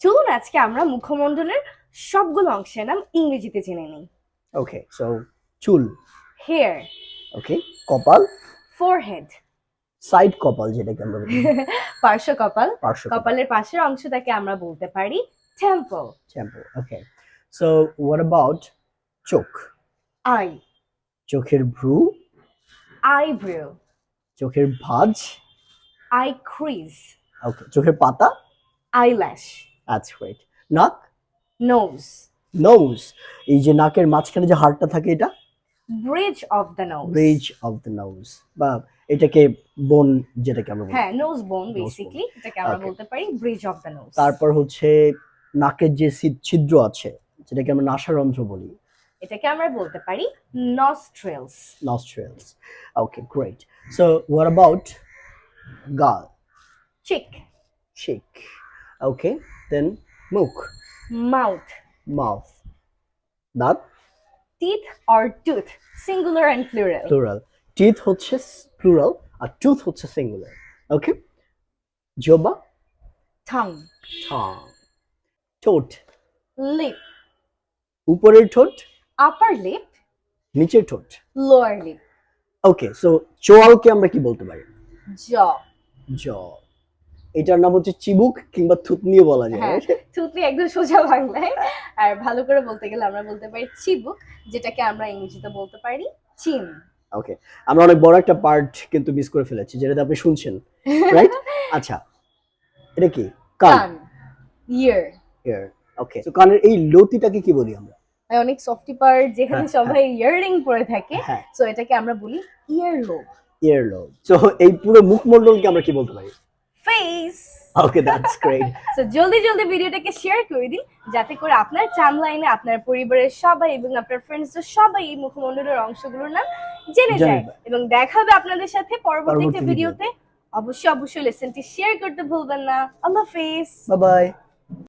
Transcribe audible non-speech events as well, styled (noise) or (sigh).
চলুন আজকে আমরা মুখমণ্ডলের সবগুলো অংশের নাম ইংরেজিতে জেনে নিই। ওকে সো চুল। হেয়ার ওকে কপাল। ফোরহেড সাইড কপাল যেটাকে আমরা বলি। (laughs) পার্শ্ব কপাল। কপালের পাশের অংশটাকে আমরা বলতে পারি temple temple okay so what about চোখ? আই চোখের ভ্রু? আইব্রো চোখের ভাঁজ? আই ক্রিজ ওকে চোখের পাতা? আইল্যাশ দ্যাটস গ্রেট নাক নোজ নোজ এই যে নাকের মাঝখানে যে হাড়টা থাকে এটা? Bridge of the nose bridge of the nose বা এটাকে বোন যেটাকে আমরা বলি। হ্যাঁ নোজ বোন bone. বেসিক্যালি এটাকে আমরা বলতে পারি ব্রিজ অফ দ্য নোজ তারপর হচ্ছে নাকের যে ছিদ্র আছে যেটাকে আমরা নাসারন্ধ্র বলি। এটাকে আমরা বলতে পারি nostrils nostrils. Okay, great. So what about gal, cheek cheek? Okay, then মুখ, মাউথ mouth, দাঁত, teeth or tooth singular and plural plural. Teeth হচ্ছে s- plural আর tooth হচ্ছে singular. Okay? জবা, tongue tongue. ঠোঁট, lip উপরের ঠোঁট, upper lip নিচের ঠোঁট। lower lip ওকে সো চোয়ালকে আমরা কি বলতে পারি jaw জ এটার নাম হচ্ছে চিবুক কিংবা থুতনিও বলা যায় হ্যাঁ। থুতনি একদম সোজা বাংলায়। আর ভালো করে বলতে গেলে আমরা বলতে পারি চিবুক যেটাকে আমরা ইংরেজিতে বলতে পারি চিন। ওকে আমরা অনেক বড় একটা পার্ট কিন্তু মিস করে ফেলেছি যেটা আপনি শুনছেন রাইট (laughs) আচ্ছা এটা কি? কান। ইয়ার ইয়ার ওকে তো কানের এই লতিটাকে কি বলি আমরা? অনেক সফটি পার্ট যেখানে সবাই ইয়াররিং পরে থাকে হ্যাঁ। সো এটাকে আমরা বলি ear lobe ear lobe so এই পুরো মুখমণ্ডলকে আমরা কি বলতে পারি? Face okay that's great so জলদি জলদি ভিডিওটাকে শেয়ার করে দিন যাতে করে আপনার টাইমলাইনে আপনার পরিবারের সবাই এবং আপনার ফ্রেন্ডসদের সবাই এই মুখমণ্ডলের অংশগুলোর নাম জেনে যায়। এবং দেখা হবে আপনাদের সাথে পরবর্তী ভিডিওতে। অবশ্যই অবশ্যই লেসনটি শেয়ার করতে ভুলবেন না। আল্লাহ হাফেজ। Bye bye